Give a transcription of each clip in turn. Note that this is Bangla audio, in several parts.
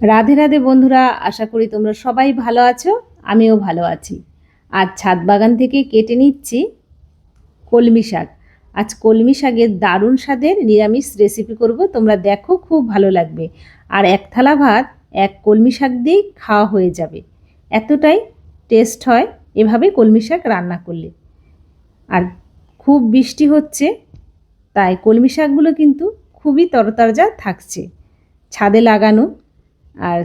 রাধে রাধে বন্ধুরা, আশা করি তোমরা সবাই ভালো আছো, আমিও ভালো আছি। আজ ছাদ বাগান থেকে কেটে নিচ্ছি কলমি শাক। আজ কলমি শাকের দারুণ স্বাদের নিরামিষ রেসিপি করব, তোমরা দেখো খুব ভালো লাগবে। আর এক থালা ভাত, এক কলমি শাক দিয়েই খাওয়া হয়ে যাবে। এতটাই টেস্ট হয় এভাবে কলমি শাক রান্না করলে। আর খুব বৃষ্টি হচ্ছে, তাই কলমি শাকগুলো কিন্তু খুবই তরতাজা থাকছে। ছাদে লাগানো আর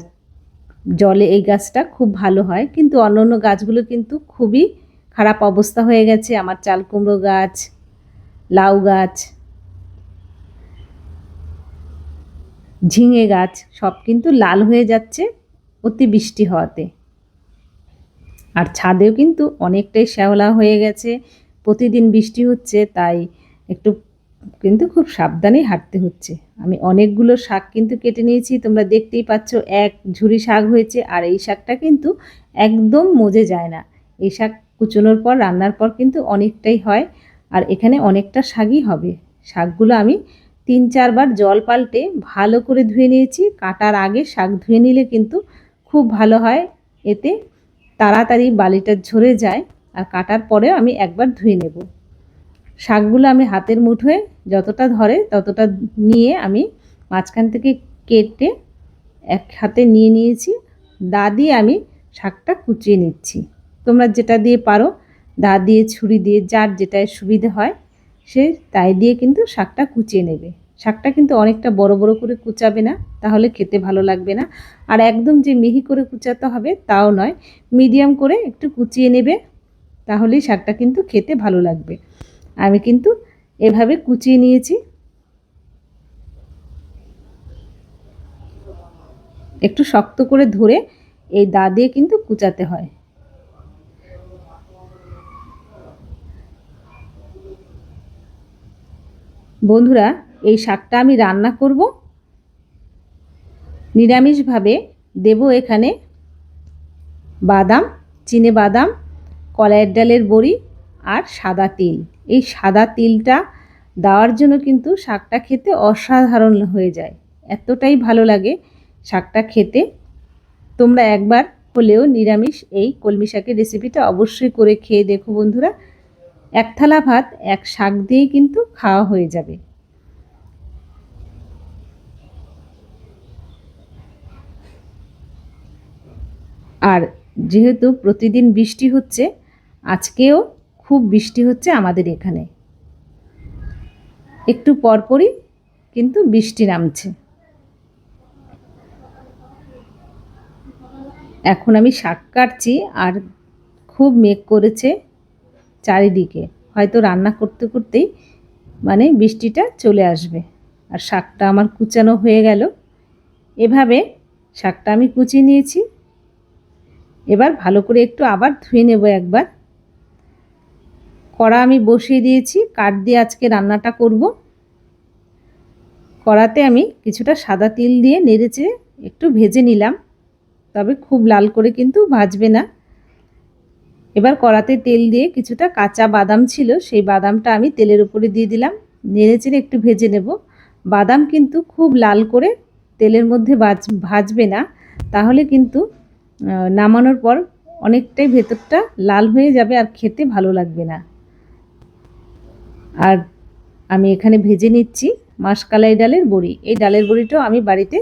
জলে এই গাছটা খুব ভালো হয়। কিন্তু অন্য অন্য গাছগুলো কিন্তু খুবই খারাপ অবস্থা হয়ে গেছে। আমার চাল কুমড়ো গাছ, লাউ গাছ, ঝিঙে গাছ, সব কিন্তু লাল হয়ে যাচ্ছে অতি বৃষ্টি হওয়াতে। আর ছাদেও কিন্তু অনেকটাই শ্যাওলা হয়ে গেছে। প্রতিদিন বৃষ্টি হচ্ছে, তাই একটু কিন্তু খুব সাবধানেই হাঁটতে হচ্ছে। আমি অনেকগুলো শাক কিন্তু কেটে নিয়েছি, তোমরা দেখতেই পাচ্ছ এক ঝুড়ি শাক হয়েছে আর এই শাকটা কিন্তু একদম মজে যায় না। এই শাক কুচোনোর পর, রান্নার পর কিন্তু অনেকটাই হয় আর এখানে অনেকটা শাকই হবে। শাকগুলো আমি তিন চারবার জল পাল্টে ভালো করে ধুয়ে নিয়েছি। কাটার আগে শাক ধুয়ে নিলে কিন্তু খুব ভালো হয়, এতে তাড়াতাড়ি বালিটা ঝরে যায় আর কাটার পরেও আমি একবার ধুয়ে নেব। শাকগুলো আমি হাতের মুঠোয় যতটা ধরে ততটা নিয়ে আমি মাঝখান থেকে কেটে এক হাতে নিয়ে নিয়েছি। দা দিয়ে আমি শাকটা কুচিয়ে নিচ্ছি। তোমরা যেটা দিয়ে পারো, দা দিয়ে, ছুরি দিয়ে, যার যেটায় সুবিধে হয়, সে তাই দিয়ে কিন্তু শাকটা কুচিয়ে নেবে। শাকটা কিন্তু অনেকটা বড় বড় করে কুচাবে না, তাহলে খেতে ভালো লাগবে না। আর একদম যে মিহি করে কুচাতে হবে তাও নয়, মিডিয়াম করে একটু কুচিয়ে নেবে, তাহলেই শাকটা কিন্তু খেতে ভালো লাগবে। আমি কিন্তু এভাবে কুচিয়ে নিয়েছি। একটু শক্ত করে ধরে এই দা দিয়ে কিন্তু কুচাতে হয়। বন্ধুরা, এই শাকটা আমি রান্না করব। নিরামিষভাবে দেব এখানে বাদাম, চিনে বাদাম, কলাইয়ের ডালের বড়ি আর সাদা তিল। এই সাদা তিলটা দেওয়ার জন্য কিন্তু শাকটা খেতে অসাধারণ হয়ে যায়। এতটাই ভালো লাগে শাকটা খেতে। তোমরা একবার হলেও নিরামিষ এই কলমি শাকের রেসিপিটা অবশ্যই করে খেয়ে দেখো বন্ধুরা। এক থালা ভাত, এক শাক দিয়েই কিন্তু খাওয়া হয়ে যাবে। আর যেহেতু প্রতিদিন বৃষ্টি হচ্ছে, আজকেও খুব বৃষ্টি হচ্ছে আমাদের এখানে। একটু পরপরই কিন্তু বৃষ্টি নামছে। এখন আমি শাক কাটছি আর খুব মেঘ করেছে চারিদিকে। হয়তো রান্না করতে করতেই মানে বৃষ্টিটা চলে আসবে। আর শাকটা আমার কুচানো হয়ে গেল। এভাবে শাকটা আমি কুচিয়ে নিয়েছি। এবার ভালো করে একটু আবার ধুয়ে নেব একবার। কড়া আমি বসিয়ে দিয়েছি, কাঠ দিয়ে আজকে রান্নাটা করব। কড়াতে আমি কিছুটা সাদা তিল দিয়ে নেড়েচে একটু ভেজে নিলাম, তবে খুব লাল করে কিন্তু ভাজবে না। এবার কড়াতে তেল দিয়ে কিছুটা কাঁচা বাদাম ছিল, সেই বাদামটা আমি তেলের উপরে দিয়ে দিলাম নেড়েচেড়ে একটু ভেজে নেব। বাদাম কিন্তু খুব লাল করে তেলের মধ্যে ভাজ, ভাজবে না, তাহলে কিন্তু নামানোর পর অনেকটাই ভেতরটা লাল হয়ে যাবে আর খেতে ভালো লাগবে না। আর আমি এখানে ভেজে নিচ্ছি মাসকালাই ডালের বড়ি। এই ডালের বড়িটাও আমি বাড়িতে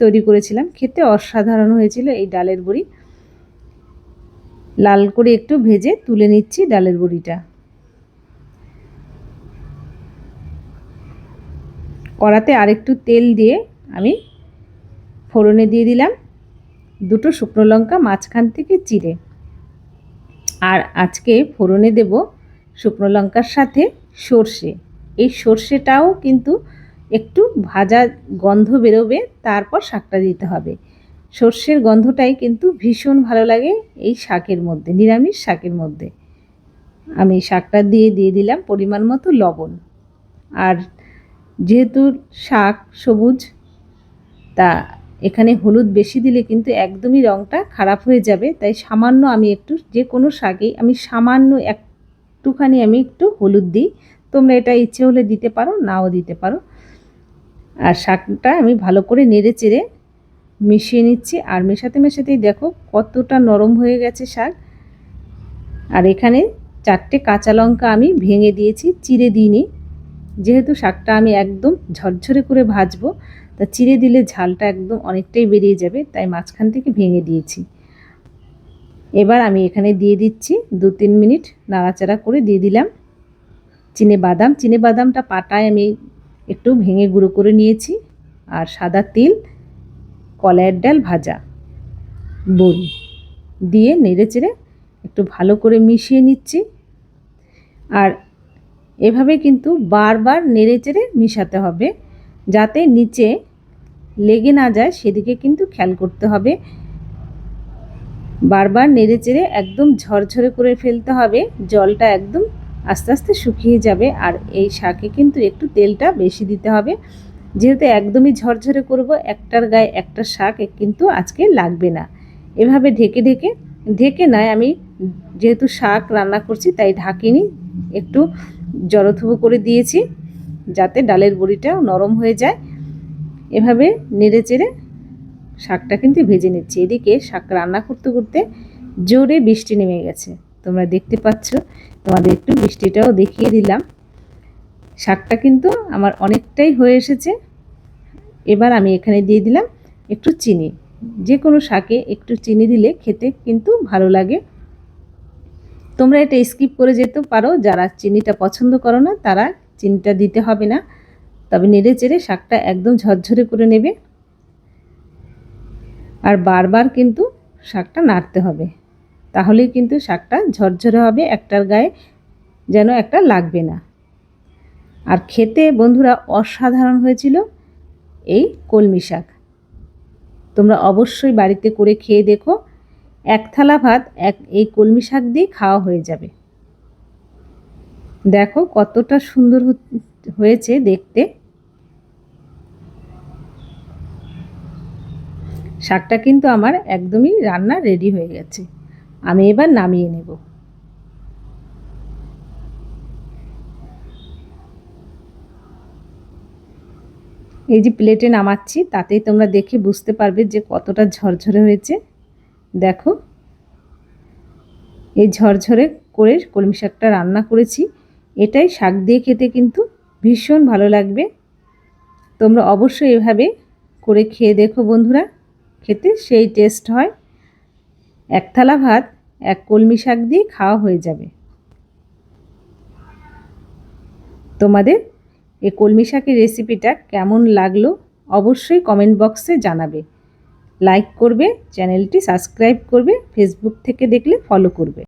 তৈরি করেছিলাম। খেতে অসাধারণ হয়েছিল এই ডালের বড়ি। লাল করে একটু ভেজে তুলে নিচ্ছি ডালের বড়িটা। কড়াতে আরেকটু তেল দিয়ে আমি ফোড়নে দিয়ে দিলাম দুটো শুকনো লঙ্কা, মাঝখান থেকে চিড়ে। আর আজকে ফোড়নে দেব শুকনো লঙ্কার সাথে সর্ষে। এই সর্ষেটাও কিন্তু একটু ভাজা গন্ধ বেরোবে, তারপর শাকটা দিতে হবে। সর্ষের গন্ধটাই কিন্তু ভীষণ ভালো লাগে এই শাকের মধ্যে, নিরামিষ শাকের মধ্যে। আমি শাকটা দিয়ে দিয়ে দিলাম পরিমাণ মতো লবণ। আর যেহেতু শাক সবুজ, তা এখানে হলুদ বেশি দিলে কিন্তু একদমই রঙটা খারাপ হয়ে যাবে। তাই সামান্য আমি একটু, যে কোনো শাকেই আমি সামান্য একটুখানি আমি একটু হলুদ দিই। তোমরা এটা ইচ্ছে হলে দিতে পারো, নাও দিতে পারো। আর শাকটা আমি ভালো করে নেড়ে চেড়ে মিশিয়ে নিচ্ছি। আর মেশাতে মেশাতেই দেখো কতটা নরম হয়ে গেছে শাক। আর এখানে চারটে কাঁচা লঙ্কা আমি ভেঙে দিয়েছি, চিড়ে দিইনি। যেহেতু শাকটা আমি একদম ঝরঝরে করে ভাজবো, তা চিড়ে দিলে ঝালটা একদম অনেকটাই বেরিয়ে যাবে, তাই মাঝখান থেকে ভেঙে দিয়েছি। এবার আমি এখানে দিয়ে দিচ্ছি দু তিন মিনিট নাড়াচাড়া করে দিয়ে দিলাম। চিনে বাদাম, চিনে বাদামটা পাটায় আমি একটু ভেঙে গুঁড়ো করে নিয়েছি। আর সাদা তিল, কলাইয়ের ডাল ভাজা, বড়ি দিয়ে নেড়ে চেড়ে একটু ভালো করে মিশিয়ে নিচ্ছি। আর এভাবে কিন্তু বারবার নেড়ে চেড়ে মিশাতে হবে, যাতে নিচে লেগে না যায়, সেদিকে কিন্তু খেয়াল করতে হবে। বারবার নেড়ে চেড়ে একদম ঝরঝরে করে ফেলতে হবে, জলটা একদম আস্তে আস্তে শুকিয়ে যাবে আর এই শাকে কিন্তু একটু তেলটা বেশি দিতে হবে। যেহেতু একদমই ঝরঝরে করব, একটার গায়ে একটা শাক কিন্তু আজকে লাগবে না। এভাবে ঢেকে ঢেকে ঢেকে নয়, আমি যেহেতু শাক রান্না করছি তাই ঢাকিনি, একটু জড়থুবো করে দিয়েছি যাতে ডালের বড়িটাও নরম হয়ে যায়। এভাবে নেড়ে চেড়ে শাকটা কিন্তু ভেজে নিচ্ছি। এদিকে শাক রান্না করতে করতে জোরে বৃষ্টি নেমে গেছে। তোমরা দেখতে পাচ্ছ, তোমাদের একটু বৃষ্টিটাও দেখিয়ে দিলাম। শাকটা কিন্তু আমার অনেকটাই হয়ে এসেছে। এবার আমি এখানে দিয়ে দিলাম একটু চিনি। যে কোনো শাকে একটু চিনি দিলে খেতে কিন্তু ভালো লাগে। তোমরা এটা স্কিপ করে যেতে পারো। যারা চিনিটা পছন্দ করো না, তারা চিনিটা দিতে হবে না। তবে নেড়ে চেড়ে শাকটা একদম ঝরঝরে করে নেবে। আর বারবার কিন্তু শাকটা নাড়তে হবে। তাহলেই কিন্তু শাকটা ঝরঝরে হবে, একটার গায়ে যেন একটা লাগবে না। আর খেতে বন্ধুরা অসাধারণ হয়েছিল এই কলমি শাক। তোমরা অবশ্যই বাড়িতে করে খেয়ে দেখো। এক থালা ভাত, এক এই কলমি শাক দিয়ে খাওয়া হয়ে যাবে। দেখো কতটা সুন্দর হয়েছে দেখতে। শাকটা কিন্তু আমার একদমই রান্না রেডি হয়ে গেছে। আমি এবার নামিয়ে নেব। এই যে প্লেটে নামাচ্ছি, তাতেই তোমরা দেখে বুঝতে পারবে যে কতটা ঝরঝরে হয়েছে। দেখো, এই ঝরঝরে করে কলমি শাকটা রান্না করেছি। এটাই শাক দিয়ে খেতে কিন্তু ভীষণ ভালো লাগবে। তোমরা অবশ্যই এভাবে করে খেয়ে দেখো বন্ধুরা। খেতে সেই টেস্ট হয়। এক থালা ভাত, এক কলমি শাক দিয়ে খাওয়া হয়ে যাবে। তোমাদের এই কলমি শাকের রেসিপিটা কেমন লাগল অবশ্যই কমেন্ট বক্সে জানাবে। লাইক করবে চ্যানেলটি সাবস্ক্রাইব করবে ফেসবুক থেকে দেখলে ফলো করবে।